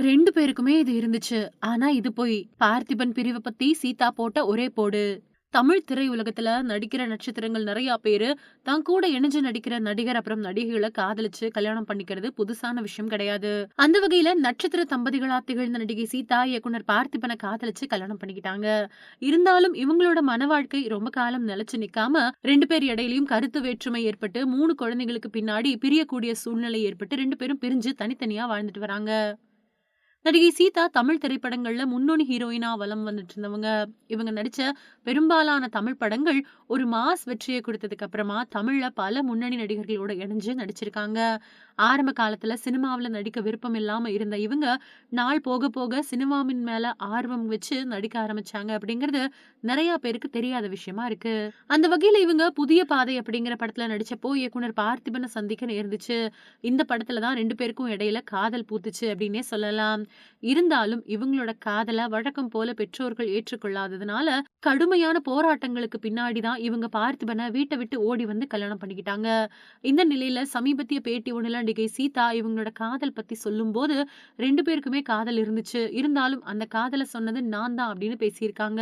ரெண்டு பேருக்குமே இது இருந்துச்சு. ஆனா இது போய் பார்த்திபன் பிரிவ பத்தி சீதா போட்ட ஒரே போடு. தமிழ் திரையுலகத்துல நடிக்கிற நட்சத்திரங்கள் நிறைய பேரு, தான் கூட இணைஞ்சு நடிக்கிற நடிகர் அப்புறம் நடிகைகள காதலிச்சு கல்யாணம் பண்ணிக்கிறது புதுசான விஷயம் கிடையாது. அந்த வகையில நட்சத்திர தம்பதிகளா திகழ்ந்த நடிகை சீதா, இயக்குனர் பார்த்திபன காதலிச்சு கல்யாணம் பண்ணிக்கிட்டாங்க. இருந்தாலும் இவங்களோட மன வாழ்க்கை ரொம்ப காலம் நிலைச்சு நிக்காம ரெண்டு பேர் இடையிலயும் கருத்து வேற்றுமை ஏற்பட்டு மூணு குழந்தைகளுக்கு பின்னாடி பிரியக்கூடிய சூழ்நிலை ஏற்பட்டு ரெண்டு பேரும் பிரிஞ்சு தனித்தனியா வாழ்ந்துட்டு வராங்க. நடிகை சீதா தமிழ் திரைப்படங்கள்ல முன்னணி ஹீரோயினாக வலம் வந்துட்டு இருந்தவங்க. இவங்க நடிச்ச பெரும்பாலான தமிழ் படங்கள் ஒரு மாஸ் வெற்றியை கொடுத்ததுக்கு அப்புறமா தமிழ்ல பல முன்னணி நடிகர்களோட இணைஞ்சு நடிச்சிருக்காங்க. ஆரம்ப காலத்துல சினிமாவுல நடிக்க விருப்பம் இல்லாமல் இருந்த இவங்க, நாள் போக போக சினிமாவின் மேல ஆர்வம் வச்சு நடிக்க ஆரம்பிச்சாங்க அப்படிங்கிறது நிறையா பேருக்கு தெரியாத விஷயமா இருக்கு. அந்த வகையில இவங்க புதிய பாதை அப்படிங்கிற படத்துல நடித்தப்போ இயக்குனர் பார்த்திபன சந்திக்க நேர்ந்துச்சு. இந்த படத்துல தான் ரெண்டு பேருக்கும் இடையில காதல் பூத்துச்சு அப்படின்னே சொல்லலாம். இருந்தாலும் இவங்களோட காதலை வழக்கம் போல பெற்றோர்கள் ஏற்றுக்கொள்ளாததுனால, கடுமையான போராட்டங்களுக்கு பின்னாடி தான் இவங்க பார்த்திபனை வீட்டை விட்டு ஓடி வந்து கல்யாணம் பண்ணிக்கிட்டாங்க. இந்த நிலையில சமீபத்திய பேட்டி ஒண்ணுல நடிகை சீதா இவங்களோட காதல் பத்தி சொல்லும்போது, ரெண்டு பேருக்குமே காதல் இருந்துச்சு. இருந்தாலும் அந்த காதலை சொன்னது நான் தான் அப்படின்னு பேசியிருக்காங்க.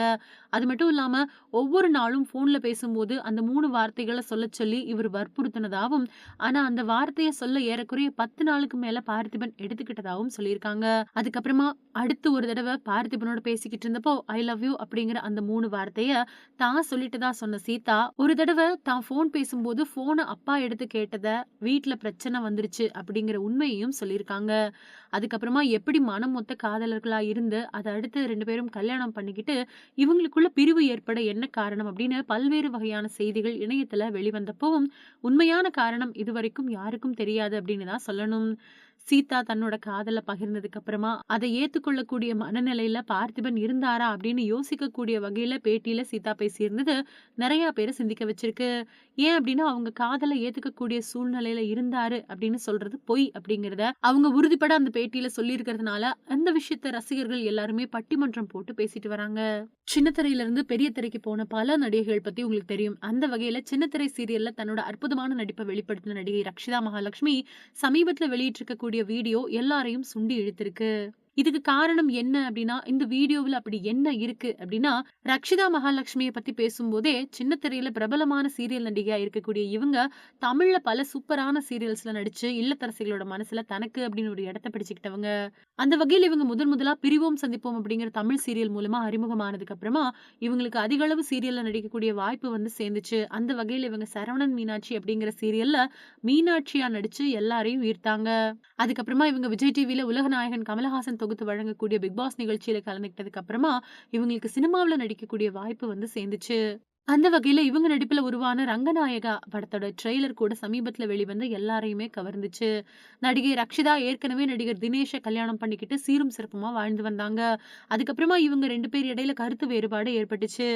அது மட்டும் இல்லாம ஒவ்வொரு நாளும் போன்ல பேசும்போது அந்த மூணு வார்த்தைகளை சொல்ல சொல்லி இவர் வற்புறுத்தினதாகவும் ஆனா அந்த வார்த்தையை சொல்ல ஏறக்குறைய 10 நாளுக்கு மேல பார்த்திபன் எடுத்துக்கிட்டதாகவும் சொல்லியிருக்காங்க. அதுக்கப்புறமா அடுத்து ஒரு தடவை பார்த்திபனோட பேசிக்கிட்டு இருந்தப்போ, "ஐ லவ் யூ" அப்படிங்கிற அந்த மூணு வார்த்தைய தான் சொல்லிட்டதா சொன்ன சீதா, ஒரு தடவை தான் ஃபோன் பேசும்போது ஃபோனை அப்பா எடுத்து கேட்டத, வீட்டில் பிரச்சனை வந்துருச்சு அப்படிங்கிற உண்மையையும் சொல்லியிருக்காங்க. அதுக்கப்புறமா எப்படி மனம் மொத்த காதலர்களா இருந்து, அதை அடுத்து ரெண்டு பேரும் கல்யாணம் பண்ணிக்கிட்டு, இவங்களுக்குள்ள பிரிவு ஏற்பட என்ன காரணம் அப்படின்னு பல்வேறு வகையான செய்திகள் இணையத்துல வெளிவந்தப்பவும், உண்மையான காரணம் இதுவரைக்கும் யாருக்கும் தெரியாது அப்படின்னு தான் சொல்லணும். சீதா தன்னோட காதல பகிர்ந்ததுக்கு அப்புறமா, அதை ஏத்துக்கொள்ளக்கூடிய மனநிலையில பார்த்திபன் இருந்தாரா அப்படின்னு யோசிக்கக்கூடிய வகையில பேட்டியில சீதா பேசியிருந்தது, நிறைய பேரை சிந்திக்க வச்சிருக்கு. ஏன் அப்படின்னா, அவங்க காதல ஏத்துக்கக்கூடிய சூழ்நிலையில இருந்தாரு அப்படின்னு சொல்றது பொய் அப்படிங்கிறத, அவங்க உறுதிப்பட அந்த பேட்டியில சொல்லியிருக்கிறதுனால, அந்த விஷயத்த ரசிகர்கள் எல்லாருமே பட்டிமன்றம் போட்டு பேசிட்டு வராங்க. சின்ன இருந்து பெரிய திரைக்கு போன பல நடிகைகள் பத்தி உங்களுக்கு தெரியும். அந்த வகையில சின்ன திரை சீரியல்ல தன்னோட அற்புதமான நடிப்பை வெளிப்படுத்தின நடிகை ரக்ஷிதா மகாலட்சுமி, சமீபத்துல வெளியிட்டிருக்கக்கூடிய வீடியோ எல்லாரையும் சுண்டி இழுத்திருக்கு. இதுக்கு காரணம் என்ன அப்படின்னா, இந்த வீடியோவுல அப்படி என்ன இருக்கு அப்படின்னா, ரக்ஷிதா மகாலட்சுமியை பத்தி பேசும்போதே, சின்ன திரையில பிரபலமான சீரியல் நடிகையா இருக்கக்கூடிய இவங்க, தமிழ்ல பல சூப்பரான சீரியல்ஸ்ல நடிச்சு, இல்லத்தரசிகளோட மனசுல தனக்கு அப்படின்னு ஒரு இடத்த பிடிச்சுக்கிட்டவங்க. அந்த வகையில இவங்க முதன் முதலா பிரிவோம் சந்திப்போம் அப்படிங்கிற தமிழ் சீரியல் மூலமா அறிமுகமானதுக்கு அப்புறமா, இவங்களுக்கு அதிக அளவு சீரியல்ல நடிக்கக்கூடிய வாய்ப்பு வந்து சேர்ந்துச்சு. அந்த வகையில இவங்க சரவணன் மீனாட்சி அப்படிங்கிற சீரியல்ல மீனாட்சியா நடிச்சு எல்லாரையும் ஈர்த்தாங்க. அதுக்கப்புறமா இவங்க விஜய் டிவில உலகநாயகன் கமலஹாசன் தொகுத்து வழங்கக்கூடிய பிக் பாஸ் நிகழ்ச்சியில கலந்துக்கிட்டதுக்கு அப்புறமா, இவங்களுக்கு சினிமாவில் நடிக்கக்கூடிய வாய்ப்பு வந்து சேர்ந்துச்சு. அந்த வகையில இவங்க நடிப்புல உருவான ரங்கநாயகா படத்தோட ட்ரெய்லர் கூட சமீபத்துல வெளிவந்து எல்லாரையுமே கவர்ந்துச்சு. நடிகை ரக்ஷிதா ஏற்கனவே நடிகர் தினேஷை கல்யாணம் பண்ணிக்கிட்டு சீரும் சிறப்புமா வாழ்ந்து வந்தாங்க. அதுக்கப்புறமா இவங்க ரெண்டு பேர் இடையில கருத்து வேறுபாடு ஏற்பட்டுச்சு.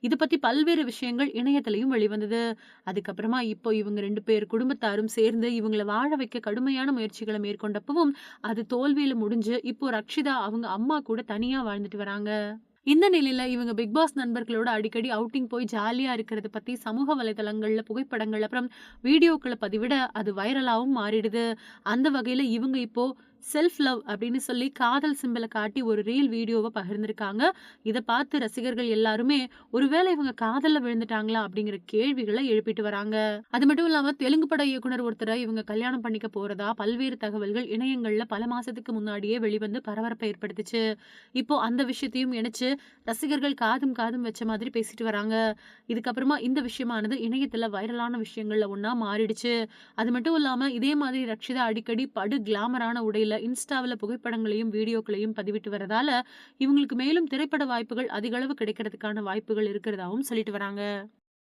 இது பத்தி பல்வேறு விஷயங்கள் இணையத்திலையும் வெளிவந்தது. அதுக்கப்புறமா இப்போ இவங்க ரெண்டு பேர் குடும்பத்தாரும் சேர்ந்து இவங்கள வாழ வைக்க கடுமையான முயற்சிகளை மேற்கொண்டப்பவும், அது தோல்வியில முடிஞ்சு, இப்போ ரக்ஷிதா அவங்க அம்மா கூட தனியா வாழ்ந்துட்டு வராங்க. இந்த நிலையில இவங்க பிக் பாஸ் நண்பர்களோட அடிக்கடி அவுட்டிங் போய் ஜாலியா இருக்கிறத பத்தி சமூக வலைதளங்கள்ல புகைப்படங்கள் அப்புறம் வீடியோக்களை பதிவிட, அது வைரலாவும் மாறிடுது. அந்த வகையில இவங்க இப்போ செல்ஃப் லவ் அப்படின்னு சொல்லி காதல் சிம்பிளை காட்டி ஒரு ரீல் வீடியோவை பகிர்ந்திருக்காங்க. இதை பார்த்து ரசிகர்கள் எல்லாருமே, ஒருவேளை இவங்க காதலில் விழுந்துட்டாங்களா அப்படிங்கிற கேள்விகளை எழுப்பிட்டு வராங்க. அது மட்டும் இல்லாமல் தெலுங்கு பட இயக்குனர் ஒருத்தரை இவங்க கல்யாணம் பண்ணிக்க போறதா பல்வேறு தகவல்கள் இணையங்கள்ல பல மாசத்துக்கு முன்னாடியே வெளிவந்து பரபரப்பை ஏற்படுத்துச்சு. இப்போ அந்த விஷயத்தையும் இணைச்சு, ரசிகர்கள் காதும் காதும் வச்ச மாதிரி பேசிட்டு வராங்க. இதுக்கப்புறமா இந்த விஷயமானது இணையத்தில் வைரலான விஷயங்கள்ல ஒன்றா மாறிடுச்சு. அது மட்டும் இல்லாமல் இதே மாதிரி ரக்ஷிதா அடிக்கடி படு கிளாமரான உடையில இன்ஸ்டாவுல புகைப்படங்களையும், வீடியோக்களையும் பதிவிட்டு வரதால, இவங்களுக்கு மேலும் திரைப்பட வாய்ப்புகள் அதிகளவு கிடைக்கிறதுக்கான வாய்ப்புகள் இருக்கிறதாவும் சொல்லிட்டு வராங்க.